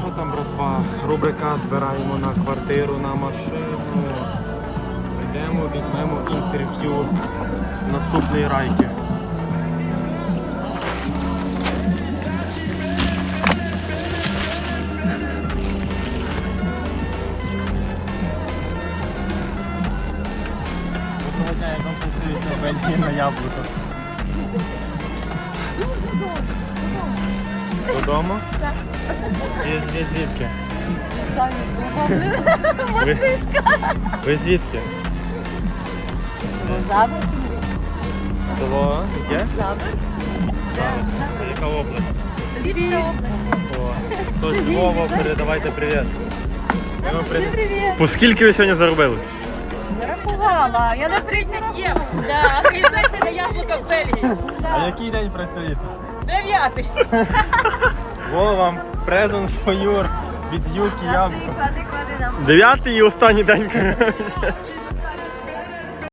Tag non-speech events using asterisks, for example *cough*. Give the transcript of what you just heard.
що там, братва? Рубрика збираємо на квартиру, на машину. Йдемо, візьмемо інтерв'ю наступної райки. Дня, як вам працюють на Бельгії на яблуках. Додому? Так. Ви, ви звідки? Ви, ви звідки? Завтра. Село яке? Завтра. Це яка область? О, хтось з Львова, передавайте привіт. Ми вам при- Привіт. По скільки ви сьогодні заробили? Рахувала. Я на 30 є. Да. Приїжджайте на яблука в Бельгії. А який день працюєте? Дев'ятий. *laughs* Во вам презент фоюр від Юки нам. Дев'ятий і останній день. *laughs*